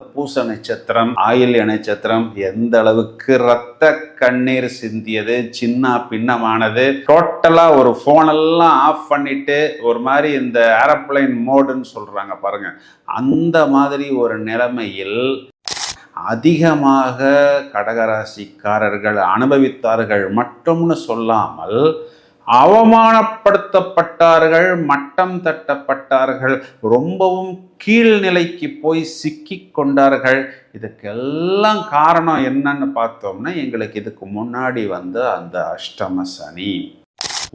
பூச நட்சத்திரம் ஆயில்ய நட்சத்திரம் எந்த அளவுக்கு ரத்த கண்ணீர் சிந்தியது சின்ன பின்னமானது டோட்டலா ஒரு போனெல்லாம் ஆஃப் பண்ணிட்டு ஒரு மாதிரி இந்த ஏரோப்ளைன் மோடுன்னு சொல்றாங்க பாருங்க. அந்த மாதிரி ஒரு நிலைமையில் அதிகமாக கடகராசிக்காரர்கள் அனுபவித்தார்கள் மட்டும்னு சொல்லாமல் அவமானப்படுத்தப்பட்டார்கள் மட்டம் தட்டப்பட்டார்கள் ரொம்பவும் கீழ்நிலைக்கு போய் சிக்கி கொண்டார்கள். இதுக்கெல்லாம் காரணம் என்னன்னு பார்த்தோம்னா எங்களுக்கு இதுக்கு முன்னாடி வந்து அந்த அஷ்டம சனி.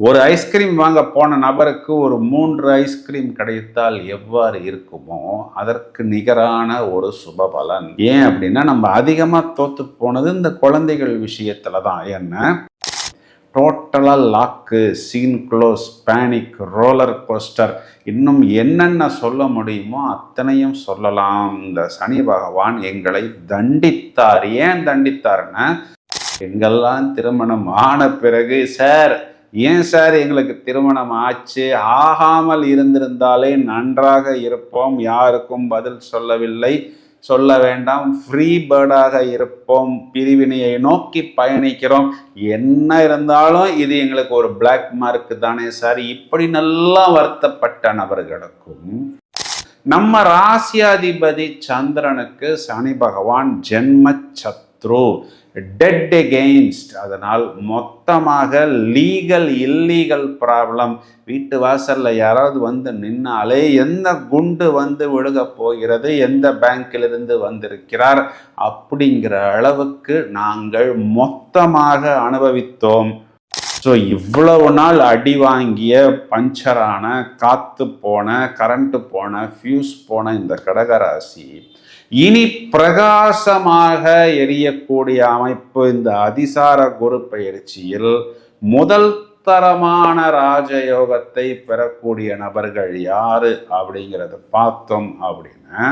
ஒரு ஐஸ்கிரீம் வாங்க போன நபருக்கு ஒரு மூன்று ஐஸ்கிரீம் கிடைத்தால் எவ்வாறு இருக்குமோ அதற்கு நிகரான ஒரு சுபபலன். ஏன் அப்படின்னா நம்ம அதிகமாக தோத்து போனது இந்த குழந்தைகள் விஷயத்துல தான். என்ன? டோட்டலாக lock scene close panic roller coaster இன்னும் என்னென்ன சொல்ல முடியுமோ அத்தனையும் சொல்லலாம். இந்த சனி பகவான் எங்களை தண்டித்தார். ஏன் தண்டித்தார்னா எங்கெல்லாம் திருமணம் ஆன பிறகு சார் ஏன் சார் எங்களுக்கு திருமணம் ஆச்சு? ஆகாமல் இருந்திருந்தாலே நன்றாக இருப்போம். யாருக்கும் பதில் சொல்லவில்லை. சொல்ல வேண்டாம். ஃப்ரீ பேர்டாக இருப்போம். பிரிவினையை நோக்கி பயணிக்கிறோம். என்ன இருந்தாலும் இது எங்களுக்கு ஒரு பிளாக் மார்க் தானே சார் இப்படி நல்லா வருத்தப்பட்ட நபர்களுக்கும் நம்ம ராசியாதிபதி சந்திரனுக்கு சனி பகவான் ஜென்ம த்ரூ டெட் எகெயின்ஸ்ட் அதனால் மொத்தமாக லீகல் இல்லீகல் ப்ராப்ளம் வீட்டு வாசல்ல யாராவது வந்து நின்னாலே எந்த குண்டு வந்து விழுக போகிறது எந்த பேங்க்கிலிருந்து வந்திருக்கிறார் அப்படிங்கிற அளவுக்கு நாங்கள் மொத்தமாக அனுபவித்தோம். ஸோ இவ்வளவு நாள் அடி வாங்கிய பஞ்சரான காத்து போன கரண்ட்டு போன ஃபியூஸ் போன இந்த கடகராசி இனி பிரகாசமாக எரியக்கூடிய அமைப்பு இந்த அதிசார குரு பயிற்சியில் முதல் தரமான ராஜயோகத்தை பெறக்கூடிய நபர்கள் யாரு அப்படிங்கிறத பார்த்தோம் அப்படின்னா